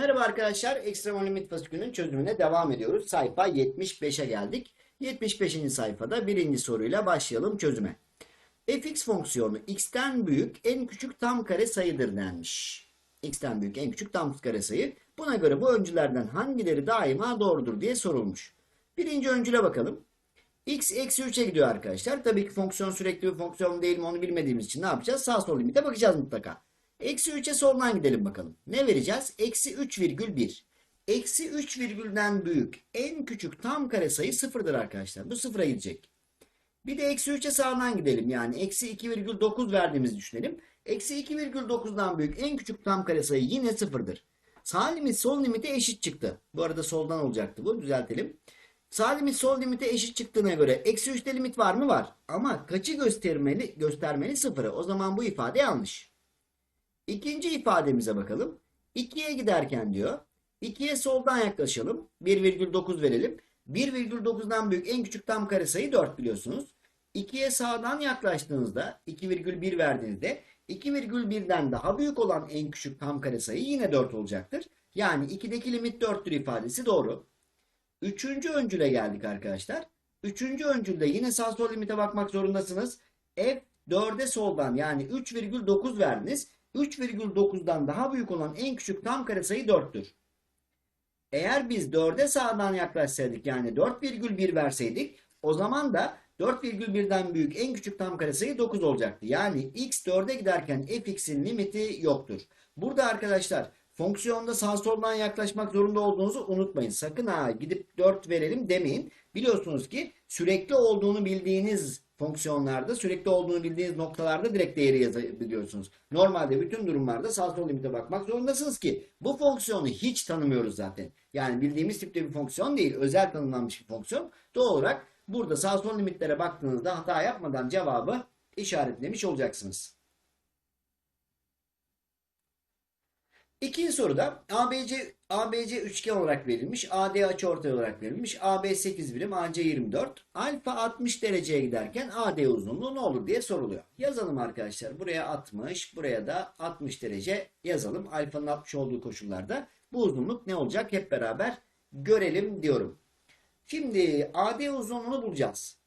Merhaba arkadaşlar. Ekstrem limit fasikülünün çözümüne devam ediyoruz. Sayfa 75'e geldik. 75. sayfada birinci soruyla başlayalım çözüme. fx fonksiyonu x'ten büyük en küçük tam kare sayıdır denmiş. x'ten büyük en küçük tam kare sayı. Buna göre bu öncülerden hangileri daima doğrudur diye sorulmuş. Birinci öncüle bakalım. x eksi 3'e gidiyor arkadaşlar. Tabii ki fonksiyon sürekli bir fonksiyon değil mi onu bilmediğimiz için ne yapacağız? Sağ sol limite bakacağız mutlaka. Eksi 3'e soldan gidelim bakalım. Ne vereceğiz? Eksi 3 virgül 1. Eksi 3 virgülden büyük en küçük tam kare sayı sıfırdır arkadaşlar. Bu sıfıra gidecek. Bir de eksi 3'e sağdan gidelim. Yani eksi 2,9 verdiğimizi düşünelim. Eksi 2,9'dan büyük en küçük tam kare sayı yine sıfırdır. Sağ limit sol limite eşit çıktı. Bu arada soldan olacaktı bu. Düzeltelim. Sağ limit sol limite eşit çıktığına göre eksi 3'te limit var mı? Var. Ama kaçı göstermeli? Göstermeli sıfırı. O zaman bu ifade yanlış. İkinci ifademize bakalım. 2'ye giderken diyor. 2'ye soldan yaklaşalım. 1,9 verelim. 1,9'dan büyük en küçük tam kare sayı 4 biliyorsunuz. 2'ye sağdan yaklaştığınızda 2,1 verdiğinizde 2,1'den daha büyük olan en küçük tam kare sayı yine 4 olacaktır. Yani 2'deki limit 4'tür ifadesi doğru. Üçüncü öncüle geldik arkadaşlar. Üçüncü öncülde yine sağ sol limite bakmak zorundasınız. F 4'e soldan yani 3,9 verdiniz. 3,9'dan daha büyük olan en küçük tam kare sayı 4'tür. Eğer biz 4'e sağdan yaklaşsaydık yani 4,1 verseydik o zaman da 4,1'den büyük en küçük tam kare sayı 9 olacaktı. Yani x 4'e giderken fx'in limiti yoktur. Burada arkadaşlar fonksiyonda sağ soldan yaklaşmak zorunda olduğunuzu unutmayın. Sakın ha gidip 4 verelim demeyin. Biliyorsunuz ki sürekli olduğunu bildiğiniz fonksiyonlarda sürekli olduğunu bildiğiniz noktalarda direkt değeri yazabiliyorsunuz. Normalde bütün durumlarda sağ sol limite bakmak zorundasınız ki bu fonksiyonu hiç tanımıyoruz zaten. Yani bildiğimiz tipte bir fonksiyon değil. Özel tanımlanmış bir fonksiyon. Doğal olarak burada sağ sol limitlere baktığınızda hata yapmadan cevabı işaretlemiş olacaksınız. İkinci soruda ABC ABC üçgen olarak verilmiş. AD açıortay olarak verilmiş. AB 8 birim, AC 24. Alfa 60 dereceye giderken AD uzunluğu ne olur diye soruluyor. Yazalım arkadaşlar. Buraya 60, buraya da 60 derece yazalım. Alfanın 60 olduğu koşullarda bu uzunluk ne olacak hep beraber görelim diyorum. Şimdi AD uzunluğunu bulacağız.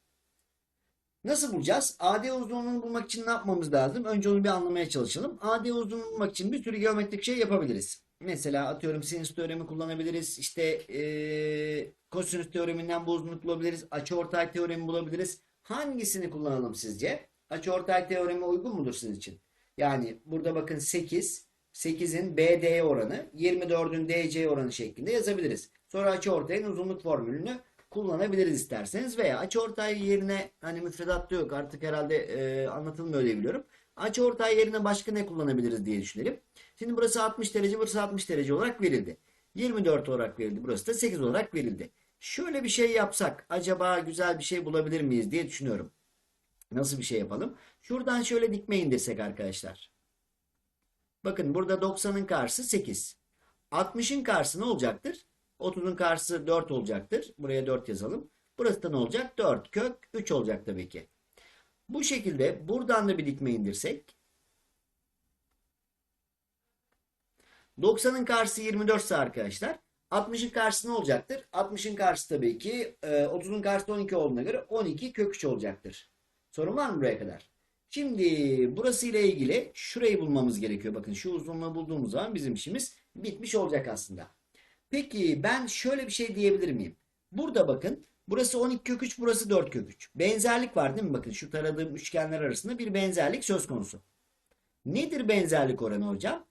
Nasıl bulacağız? AD uzunluğunu bulmak için ne yapmamız lazım? Önce onu bir anlamaya çalışalım. AD uzunluğunu bulmak için bir sürü geometrik şey yapabiliriz. Mesela atıyorum sinüs teoremi kullanabiliriz. İşte ee, teoreminden bu uzunluk bulabiliriz. Açıortay teoremi bulabiliriz. Hangisini kullanalım sizce? Açıortay teoremi uygun mudur sizin için? Yani burada bakın 8, 8'in BD oranı, 24'ün DC oranı şeklinde yazabiliriz. Sonra açıortayın uzunluk formülünü kullanabiliriz isterseniz veya açıortay yerine hani müfredatta yok artık herhalde e, anlatılmıyor diye biliyorum. Açıortay yerine başka ne kullanabiliriz diye düşünelim. Şimdi burası 60 derece, burası 60 derece olarak verildi. 24 olarak verildi. Burası da 8 olarak verildi. Şöyle bir şey yapsak acaba güzel bir şey bulabilir miyiz diye düşünüyorum. Nasıl bir şey yapalım? Şuradan şöyle dikme indirsek arkadaşlar. Bakın burada 90'ın karşısı 8. 60'ın karşısı ne olacaktır? 30'un karşısı 4 olacaktır. Buraya 4 yazalım. Burası da ne olacak? 4 kök 3 olacak tabii ki. Bu şekilde buradan da bir dikme indirsek. 90'ın karşısı 24 ise arkadaşlar 60'ın karşısı ne olacaktır? 60'ın karşısı tabii ki 30'un karşısı 12 olduğuna göre 12 kök 3 olacaktır. Sorun var mı buraya kadar? Şimdi burası ile ilgili şurayı bulmamız gerekiyor. Bakın şu uzunluğu bulduğumuz zaman bizim işimiz bitmiş olacak aslında. Peki ben şöyle bir şey diyebilir miyim? Burada bakın burası 12 kök 3 burası 4 kök 3. Benzerlik var değil mi? Bakın şu taradığım üçgenler arasında bir benzerlik söz konusu. Nedir benzerlik oranı hocam?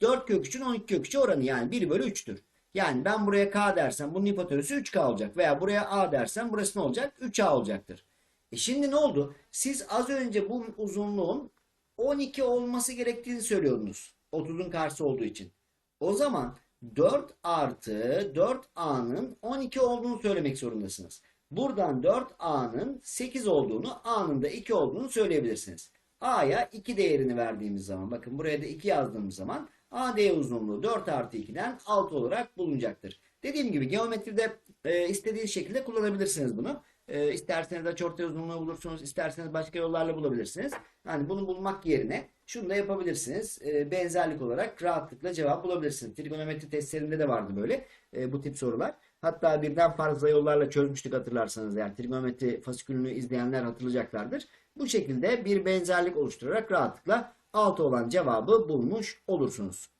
4 kök 3'ün 12 kök 3'e oranı yani 1 bölü 3'tür. Yani ben buraya k dersem bunun hipotenüsü 3k olacak. Veya buraya a dersem burası ne olacak? 3a olacaktır. E şimdi ne oldu? Siz az önce bu uzunluğun 12 olması gerektiğini söylüyordunuz. 30'un karşısı olduğu için. O zaman 4 artı 4a'nın 12 olduğunu söylemek zorundasınız. Buradan 4a'nın 8 olduğunu, a'nın da 2 olduğunu söyleyebilirsiniz. a'ya 2 değerini verdiğimiz zaman, bakın buraya da 2 yazdığımız zaman AD uzunluğu 4 artı 2'den 6 olarak bulunacaktır. Dediğim gibi geometride e, istediğiniz şekilde kullanabilirsiniz bunu. E, isterseniz açıortay uzunluğu bulursunuz, isterseniz başka yollarla bulabilirsiniz. Yani bunu bulmak yerine şunu da yapabilirsiniz. E, benzerlik olarak rahatlıkla cevap bulabilirsiniz. Trigonometri testlerinde de vardı böyle e, bu tip sorular. Hatta birden fazla yollarla çözmüştük hatırlarsanız. Yani trigonometri fasikülünü izleyenler hatırlayacaklardır. Bu şekilde bir benzerlik oluşturarak rahatlıkla 6 olan cevabı bulmuş olursunuz.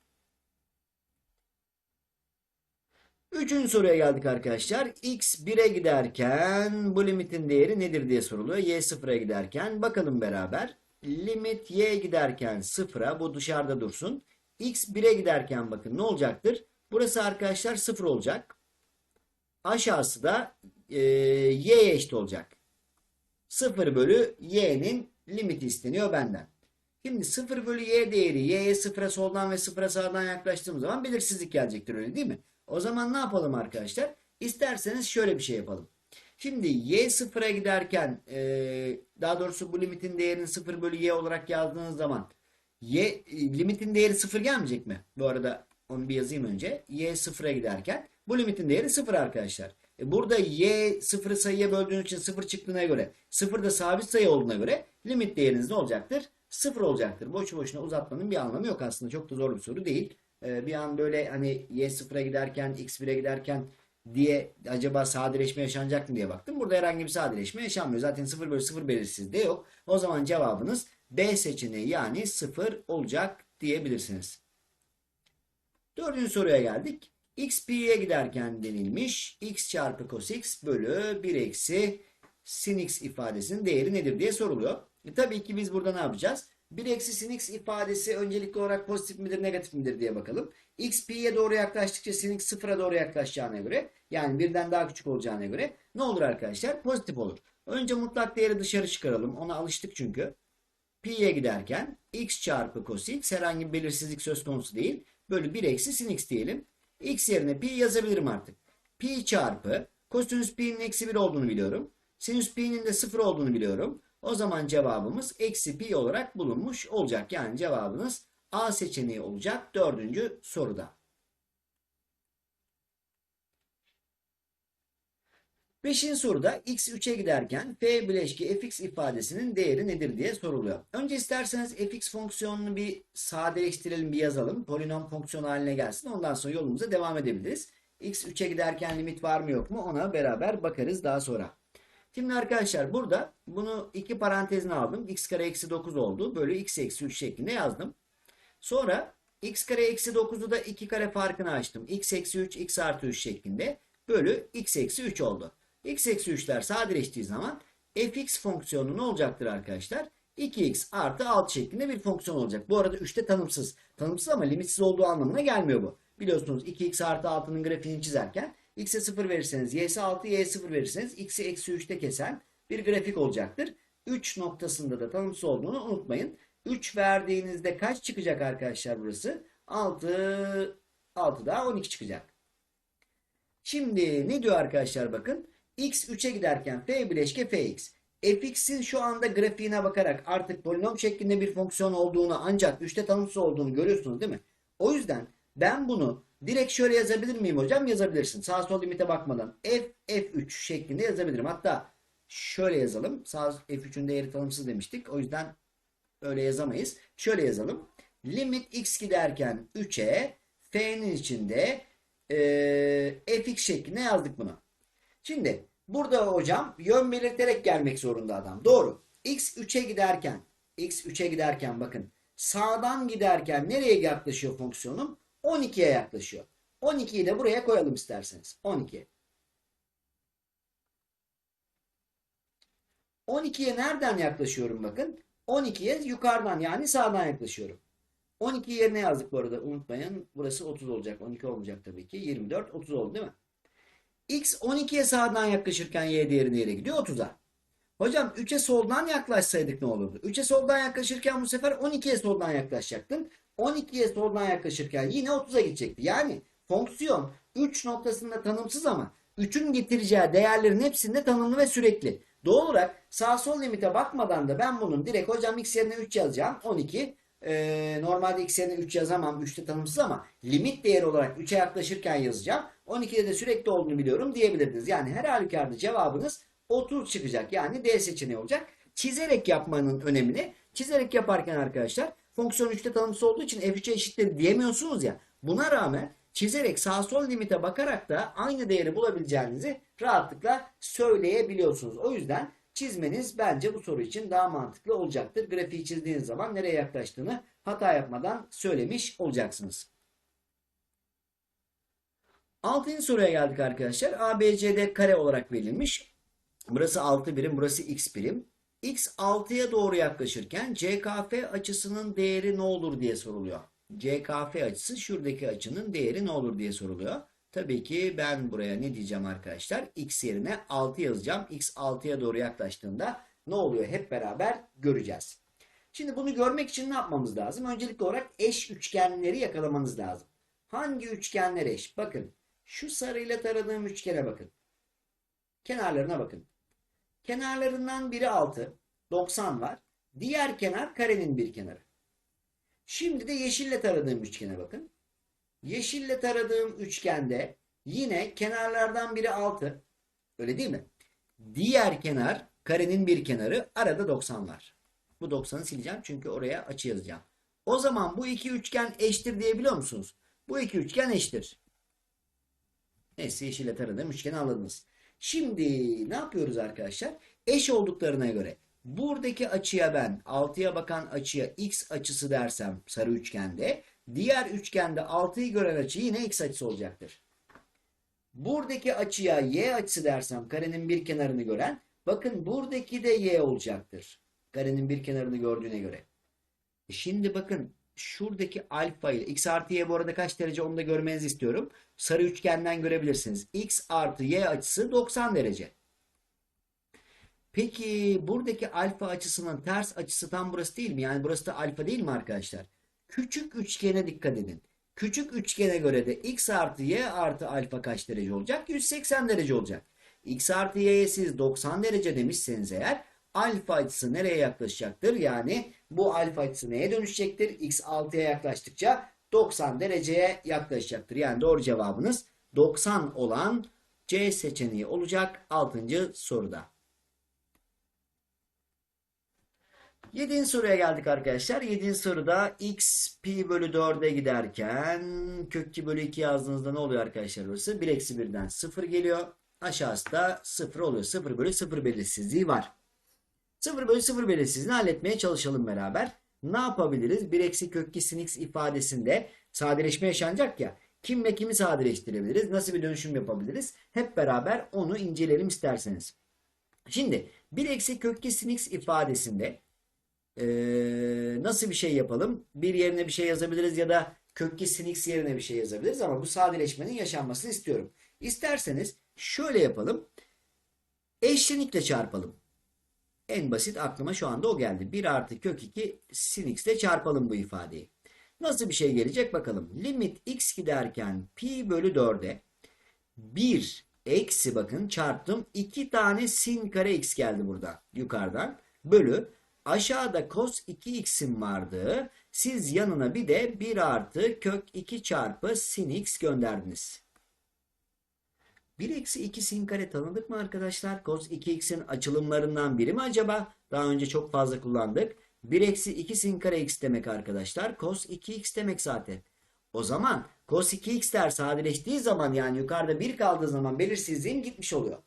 Üçüncü soruya geldik arkadaşlar. X 1'e giderken bu limitin değeri nedir diye soruluyor. Y 0'a giderken bakalım beraber. Limit Y giderken 0'a bu dışarıda dursun. X 1'e giderken bakın ne olacaktır? Burası arkadaşlar 0 olacak. Aşağısı da e, Y'ye eşit olacak. 0 bölü Y'nin limiti isteniyor benden. Şimdi 0 bölü Y değeri Y'ye 0'a soldan ve 0'a sağdan yaklaştığım zaman belirsizlik gelecektir öyle değil mi? O zaman ne yapalım arkadaşlar? İsterseniz şöyle bir şey yapalım. Şimdi y sıfıra giderken e, daha doğrusu bu limitin değerini 0 bölü y olarak yazdığınız zaman y e, limitin değeri 0 gelmeyecek mi? Bu arada onu bir yazayım önce. y sıfıra giderken bu limitin değeri 0 arkadaşlar. E, burada y sıfırı sayıya böldüğünüz için 0 çıktığına göre 0 da sabit sayı olduğuna göre limit değeriniz ne olacaktır? 0 olacaktır. Boşu boşuna uzatmanın bir anlamı yok aslında. Çok da zor bir soru değil. E, bir an böyle hani y sıfıra giderken x 1'e giderken diye acaba sadeleşme yaşanacak mı diye baktım. Burada herhangi bir sadeleşme yaşanmıyor. Zaten 0 bölü 0 belirsiz de yok. O zaman cevabınız B seçeneği yani 0 olacak diyebilirsiniz. Dördüncü soruya geldik. x pi'ye giderken denilmiş. x çarpı cos x bölü 1 eksi sin x ifadesinin değeri nedir diye soruluyor. E, tabii ki biz burada ne yapacağız? 1 eksi sin x ifadesi öncelikli olarak pozitif midir negatif midir diye bakalım. x pi'ye doğru yaklaştıkça sin x sıfıra doğru yaklaşacağına göre yani birden daha küçük olacağına göre ne olur arkadaşlar? Pozitif olur. Önce mutlak değeri dışarı çıkaralım. Ona alıştık çünkü. Pi'ye giderken x çarpı cos x herhangi bir belirsizlik söz konusu değil. Bölü 1 eksi sin x diyelim. x yerine pi yazabilirim artık. Pi çarpı kosinüs pi'nin eksi 1 olduğunu biliyorum. Sinüs pi'nin de 0 olduğunu biliyorum. O zaman cevabımız eksi pi olarak bulunmuş olacak. Yani cevabınız A seçeneği olacak dördüncü soruda. Beşinci soruda x 3'e giderken f bileşki fx ifadesinin değeri nedir diye soruluyor. Önce isterseniz fx fonksiyonunu bir sadeleştirelim, bir yazalım. Polinom fonksiyon haline gelsin. Ondan sonra yolumuza devam edebiliriz. x 3'e giderken limit var mı yok mu ona beraber bakarız daha sonra. Şimdi arkadaşlar burada bunu iki parantezine aldım. x kare eksi 9 oldu. Bölü x eksi 3 şeklinde yazdım. Sonra x kare eksi 9'u da 2 kare farkını açtım. x eksi 3 x artı 3 şeklinde. Bölü x eksi 3 oldu. x eksi 3'ler sadeleştiği zaman fx fonksiyonu ne olacaktır arkadaşlar? 2x artı 6 şeklinde bir fonksiyon olacak. Bu arada 3'te tanımsız. Tanımsız ama limitsiz olduğu anlamına gelmiyor bu. Biliyorsunuz 2x artı 6'nın grafiğini çizerken x'e 0 verirseniz y'si 6 y'ye 0 verirseniz x'i eksi 3'te kesen bir grafik olacaktır. 3 noktasında da tanımsız olduğunu unutmayın. 3 verdiğinizde kaç çıkacak arkadaşlar burası? 6 6 daha 12 çıkacak. Şimdi ne diyor arkadaşlar bakın. x 3'e giderken f bileşke fx. fx'in şu anda grafiğine bakarak artık polinom şeklinde bir fonksiyon olduğunu ancak 3'te tanımsız olduğunu görüyorsunuz değil mi? O yüzden ben bunu direkt şöyle yazabilir miyim hocam? Yazabilirsin. Sağ sol limite bakmadan f f3 şeklinde yazabilirim. Hatta şöyle yazalım. Sağ f3'ün değeri tanımsız demiştik. O yüzden öyle yazamayız. Şöyle yazalım. Limit x giderken 3'e f'nin içinde e, fx şeklinde yazdık bunu. Şimdi burada hocam yön belirterek gelmek zorunda adam. Doğru. x 3'e giderken x 3'e giderken bakın sağdan giderken nereye yaklaşıyor fonksiyonum? 12'ye yaklaşıyor. 12'yi de buraya koyalım isterseniz. 12. 12'ye nereden yaklaşıyorum bakın? 12'ye yukarıdan yani sağdan yaklaşıyorum. 12 yerine yazdık bu arada unutmayın. Burası 30 olacak. 12 olmayacak tabii ki. 24, 30 oldu değil mi? X 12'ye sağdan yaklaşırken Y değeri nereye gidiyor? 30'a. Hocam 3'e soldan yaklaşsaydık ne olurdu? 3'e soldan yaklaşırken bu sefer 12'ye soldan yaklaşacaktın. 12'ye soldan yaklaşırken yine 30'a gidecekti. Yani fonksiyon 3 noktasında tanımsız ama 3'ün getireceği değerlerin hepsinde tanımlı ve sürekli. Doğal olarak sağ sol limite bakmadan da ben bunun direkt hocam x yerine 3 yazacağım. 12 ee, normalde x yerine 3 yazamam. 3'te tanımsız ama limit değeri olarak 3'e yaklaşırken yazacağım. 12'de de sürekli olduğunu biliyorum diyebilirdiniz. Yani her halükarda cevabınız 30 çıkacak. Yani D seçeneği olacak. Çizerek yapmanın önemini çizerek yaparken arkadaşlar fonksiyon 3'te tanımsız olduğu için f3'e eşittir diyemiyorsunuz ya. Buna rağmen çizerek sağ sol limite bakarak da aynı değeri bulabileceğinizi rahatlıkla söyleyebiliyorsunuz. O yüzden çizmeniz bence bu soru için daha mantıklı olacaktır. Grafiği çizdiğiniz zaman nereye yaklaştığını hata yapmadan söylemiş olacaksınız. Altıncı soruya geldik arkadaşlar. ABCD kare olarak verilmiş. Burası 6 birim, burası x birim. X 6'ya doğru yaklaşırken CKF açısının değeri ne olur diye soruluyor. CKF açısı şuradaki açının değeri ne olur diye soruluyor. Tabii ki ben buraya ne diyeceğim arkadaşlar? X yerine 6 yazacağım. X 6'ya doğru yaklaştığında ne oluyor hep beraber göreceğiz. Şimdi bunu görmek için ne yapmamız lazım? Öncelikli olarak eş üçgenleri yakalamanız lazım. Hangi üçgenler eş? Bakın şu sarıyla taradığım üçgene bakın. Kenarlarına bakın. Kenarlarından biri 6, 90 var. Diğer kenar karenin bir kenarı. Şimdi de yeşille taradığım üçgene bakın. Yeşille taradığım üçgende yine kenarlardan biri 6. Öyle değil mi? Diğer kenar karenin bir kenarı arada 90 var. Bu 90'ı sileceğim çünkü oraya açı yazacağım. O zaman bu iki üçgen eşittir diyebiliyor musunuz? Bu iki üçgen eşittir. Neyse yeşille taradığım üçgeni anladınız. Şimdi ne yapıyoruz arkadaşlar? Eş olduklarına göre buradaki açıya ben 6'ya bakan açıya x açısı dersem sarı üçgende diğer üçgende 6'yı gören açı yine x açısı olacaktır. Buradaki açıya y açısı dersem karenin bir kenarını gören bakın buradaki de y olacaktır. Karenin bir kenarını gördüğüne göre. E Şimdi bakın şuradaki alfa ile x artı y bu arada kaç derece onu da görmenizi istiyorum. Sarı üçgenden görebilirsiniz. x artı y açısı 90 derece. Peki buradaki alfa açısının ters açısı tam burası değil mi? Yani burası da alfa değil mi arkadaşlar? Küçük üçgene dikkat edin. Küçük üçgene göre de x artı y artı alfa kaç derece olacak? 180 derece olacak. x artı y'ye siz 90 derece demişseniz eğer alfa açısı nereye yaklaşacaktır? Yani bu alfa açısı neye dönüşecektir? x 6'ya yaklaştıkça 90 dereceye yaklaşacaktır. Yani doğru cevabınız 90 olan C seçeneği olacak 6. soruda. 7. soruya geldik arkadaşlar. 7. soruda x pi bölü 4'e giderken kök 2 bölü 2 yazdığınızda ne oluyor arkadaşlar burası? 1 eksi 1'den 0 geliyor. Aşağısı da 0 oluyor. 0 bölü 0 belirsizliği var. 0 bölü 0 belirsizliğini halletmeye çalışalım beraber. Ne yapabiliriz? 1 eksi kök 2 sin x ifadesinde sadeleşme yaşanacak ya. Kimle kimi sadeleştirebiliriz? Nasıl bir dönüşüm yapabiliriz? Hep beraber onu inceleyelim isterseniz. Şimdi 1 eksi kök 2 sin x ifadesinde ee, nasıl bir şey yapalım? Bir yerine bir şey yazabiliriz ya da kök 2 sin x yerine bir şey yazabiliriz ama bu sadeleşmenin yaşanmasını istiyorum. İsterseniz şöyle yapalım. Eşlenikle çarpalım. En basit aklıma şu anda o geldi. 1 artı kök 2 sin x ile çarpalım bu ifadeyi. Nasıl bir şey gelecek bakalım. Limit x giderken pi bölü 4'e 1 eksi bakın çarptım. 2 tane sin kare x geldi burada yukarıdan. Bölü aşağıda cos 2x'in vardı. Siz yanına bir de 1 artı kök 2 çarpı sin x gönderdiniz. 1 eksi 2 sin kare tanıdık mı arkadaşlar? Cos 2x'in açılımlarından biri mi acaba? Daha önce çok fazla kullandık. 1 eksi 2 sin kare x demek arkadaşlar. Cos 2x demek zaten. O zaman cos 2x'ler sadeleştiği zaman yani yukarıda 1 kaldığı zaman belirsizliğim gitmiş oluyor.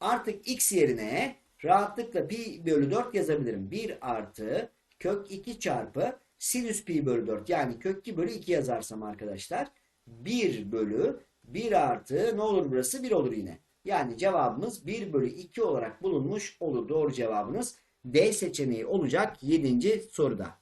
Artık x yerine rahatlıkla pi bölü 4 yazabilirim. 1 artı kök 2 çarpı sinüs pi bölü 4 yani kök 2 bölü 2 yazarsam arkadaşlar 1 bölü 1 artı ne olur burası? 1 olur yine. Yani cevabımız 1 bölü 2 olarak bulunmuş olur. Doğru cevabınız D seçeneği olacak 7. soruda.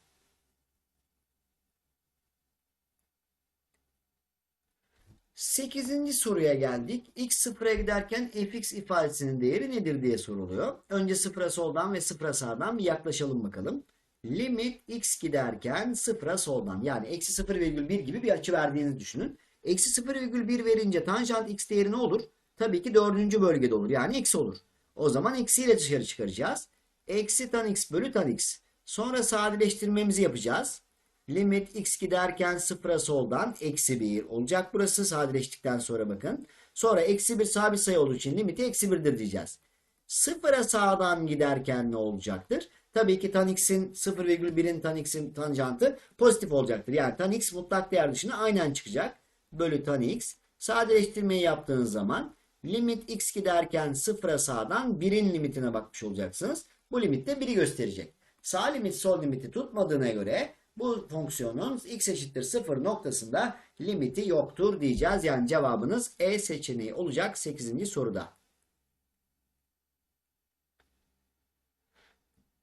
Sekizinci soruya geldik. X sıfıra giderken fx ifadesinin değeri nedir diye soruluyor. Önce sıfıra soldan ve sıfıra sağdan bir yaklaşalım bakalım. Limit x giderken sıfıra soldan yani eksi 0,1 gibi bir açı verdiğinizi düşünün. Eksi 0,1 verince tanjant x değeri ne olur? Tabii ki dördüncü bölgede olur. Yani eksi olur. O zaman eksiyle dışarı çıkaracağız. Eksi tan x bölü tan x. Sonra sadeleştirmemizi yapacağız. Limit x giderken sıfıra soldan eksi 1 olacak burası sadeleştikten sonra bakın. Sonra eksi 1 sabit sayı olduğu için limiti eksi 1'dir diyeceğiz. sıfıra sağdan giderken ne olacaktır? Tabii ki tan x'in 0,1'in tan x'in tanjantı pozitif olacaktır. Yani tan x mutlak değer dışına aynen çıkacak. Bölü tan x. Sadeleştirmeyi yaptığınız zaman limit x giderken sıfıra sağdan 1'in limitine bakmış olacaksınız. Bu limit de 1'i gösterecek. Sağ limit sol limiti tutmadığına göre bu fonksiyonun x eşittir 0 noktasında limiti yoktur diyeceğiz. Yani cevabınız E seçeneği olacak 8. soruda.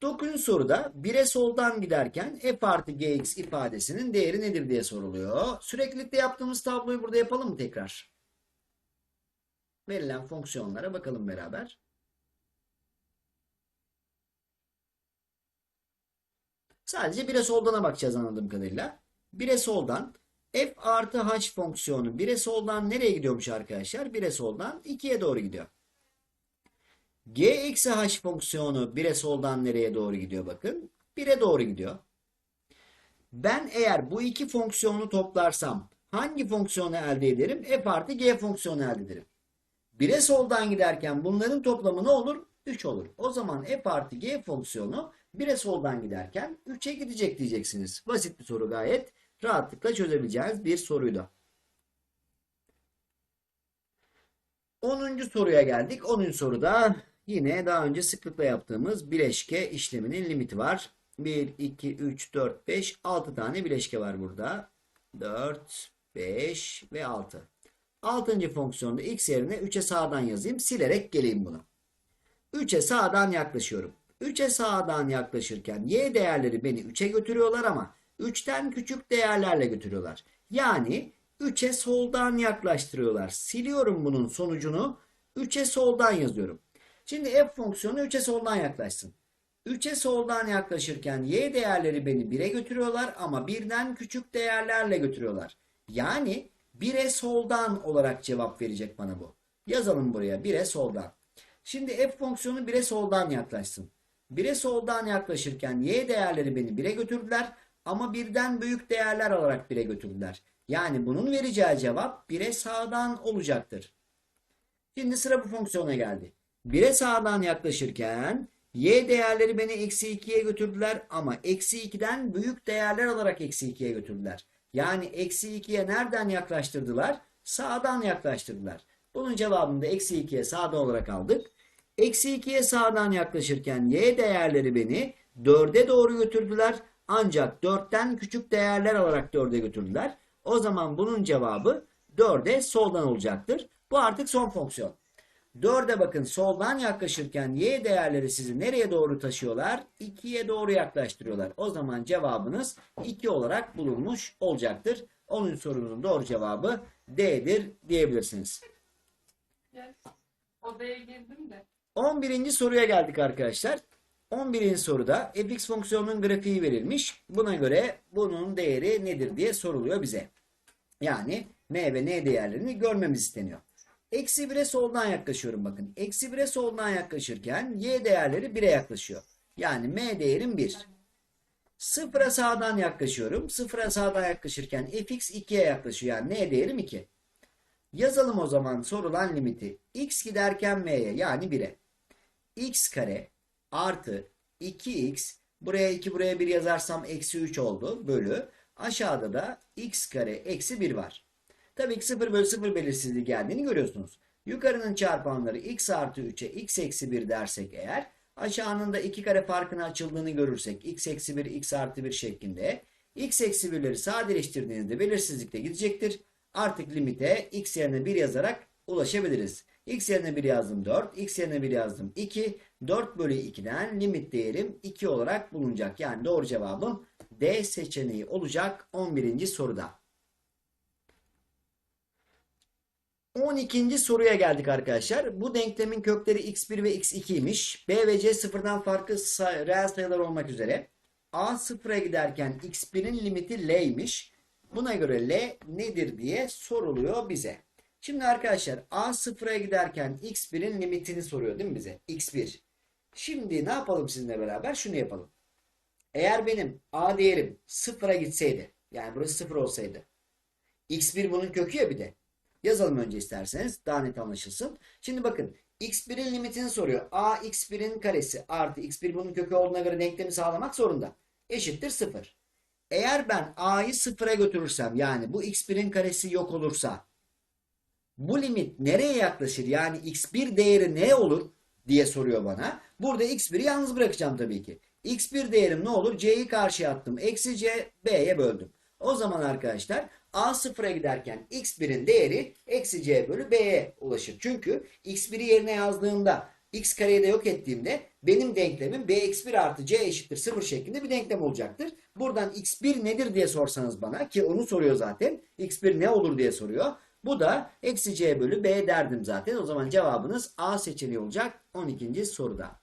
9. soruda 1'e soldan giderken f artı gx ifadesinin değeri nedir diye soruluyor. Süreklilikte yaptığımız tabloyu burada yapalım mı tekrar? Verilen fonksiyonlara bakalım beraber. Sadece 1'e soldana bakacağız anladığım kadarıyla. 1'e soldan f artı h fonksiyonu 1'e soldan nereye gidiyormuş arkadaşlar? 1'e soldan 2'ye doğru gidiyor. G eksi h fonksiyonu 1'e soldan nereye doğru gidiyor bakın? 1'e doğru gidiyor. Ben eğer bu iki fonksiyonu toplarsam hangi fonksiyonu elde ederim? f artı g fonksiyonu elde ederim. 1'e soldan giderken bunların toplamı ne olur? 3 olur. O zaman f artı g fonksiyonu 1'e soldan giderken 3'e gidecek diyeceksiniz. Basit bir soru gayet rahatlıkla çözebileceğiniz bir soruydu. 10. soruya geldik. 10. soruda yine daha önce sıklıkla yaptığımız bileşke işleminin limiti var. 1, 2, 3, 4, 5, 6 tane bileşke var burada. 4, 5 ve 6. 6. fonksiyonda x yerine 3'e sağdan yazayım. Silerek geleyim bunu. 3'e sağdan yaklaşıyorum. 3'e sağdan yaklaşırken y değerleri beni 3'e götürüyorlar ama 3'ten küçük değerlerle götürüyorlar. Yani 3'e soldan yaklaştırıyorlar. Siliyorum bunun sonucunu 3'e soldan yazıyorum. Şimdi f fonksiyonu 3'e soldan yaklaşsın. 3'e soldan yaklaşırken y değerleri beni 1'e götürüyorlar ama birden küçük değerlerle götürüyorlar. Yani 1'e soldan olarak cevap verecek bana bu. Yazalım buraya 1'e soldan. Şimdi f fonksiyonu 1'e soldan yaklaşsın. 1'e soldan yaklaşırken y değerleri beni 1'e götürdüler ama birden büyük değerler alarak 1'e götürdüler. Yani bunun vereceği cevap 1'e sağdan olacaktır. Şimdi sıra bu fonksiyona geldi. 1'e sağdan yaklaşırken y değerleri beni eksi 2'ye götürdüler ama eksi 2'den büyük değerler alarak eksi 2'ye götürdüler. Yani eksi 2'ye nereden yaklaştırdılar? Sağdan yaklaştırdılar. Bunun cevabını da eksi 2'ye sağdan olarak aldık. Eksi 2'ye sağdan yaklaşırken y değerleri beni 4'e doğru götürdüler. Ancak 4'ten küçük değerler alarak 4'e götürdüler. O zaman bunun cevabı 4'e soldan olacaktır. Bu artık son fonksiyon. 4'e bakın soldan yaklaşırken y değerleri sizi nereye doğru taşıyorlar? 2'ye doğru yaklaştırıyorlar. O zaman cevabınız 2 olarak bulunmuş olacaktır. 10. sorunun doğru cevabı D'dir diyebilirsiniz. Gel. Odaya girdim de. 11. soruya geldik arkadaşlar. 11. soruda fx fonksiyonunun grafiği verilmiş. Buna göre bunun değeri nedir diye soruluyor bize. Yani m ve n değerlerini görmemiz isteniyor. Eksi 1'e soldan yaklaşıyorum bakın. Eksi 1'e soldan yaklaşırken y değerleri 1'e yaklaşıyor. Yani m değerim 1. Sıfıra sağdan yaklaşıyorum. Sıfıra sağdan yaklaşırken fx 2'ye yaklaşıyor. Yani n değerim 2. Yazalım o zaman sorulan limiti. x giderken m'ye yani 1'e. x kare artı 2x buraya 2 buraya 1 yazarsam eksi 3 oldu bölü. Aşağıda da x kare eksi 1 var. Tabii ki 0 bölü 0 belirsizliği geldiğini görüyorsunuz. Yukarının çarpanları x artı 3'e x eksi 1 dersek eğer aşağının da 2 kare farkına açıldığını görürsek x eksi 1 x artı 1 şeklinde x eksi 1'leri sadeleştirdiğinizde belirsizlik de gidecektir. Artık limite x yerine 1 yazarak ulaşabiliriz. x yerine 1 yazdım 4, x yerine 1 yazdım 2. 4 bölü 2'den limit değerim 2 olarak bulunacak. Yani doğru cevabım D seçeneği olacak 11. soruda. 12. soruya geldik arkadaşlar. Bu denklemin kökleri x1 ve x2'ymiş. b ve c sıfırdan farklı say reel sayılar olmak üzere. a sıfıra giderken x1'in limiti l'ymiş. Buna göre L nedir diye soruluyor bize. Şimdi arkadaşlar A sıfıra giderken X1'in limitini soruyor değil mi bize? X1. Şimdi ne yapalım sizinle beraber? Şunu yapalım. Eğer benim A değerim sıfıra gitseydi, yani burası sıfır olsaydı, X1 bunun kökü ya bir de. Yazalım önce isterseniz daha net anlaşılsın. Şimdi bakın x1'in limitini soruyor. a x1'in karesi artı x1 bunun kökü olduğuna göre denklemi sağlamak zorunda. Eşittir 0. Eğer ben a'yı sıfıra götürürsem yani bu x1'in karesi yok olursa bu limit nereye yaklaşır? Yani x1 değeri ne olur diye soruyor bana. Burada x1'i yalnız bırakacağım tabii ki. x1 değerim ne olur? c'yi karşıya attım. Eksi c b'ye böldüm. O zaman arkadaşlar a sıfıra giderken x1'in değeri eksi c bölü b'ye ulaşır. Çünkü x1'i yerine yazdığımda x kareyi de yok ettiğimde benim denklemim b eksi 1 artı c eşittir 0 şeklinde bir denklem olacaktır. Buradan x1 nedir diye sorsanız bana ki onu soruyor zaten. x1 ne olur diye soruyor. Bu da eksi c bölü b derdim zaten. O zaman cevabınız A seçeneği olacak 12. soruda.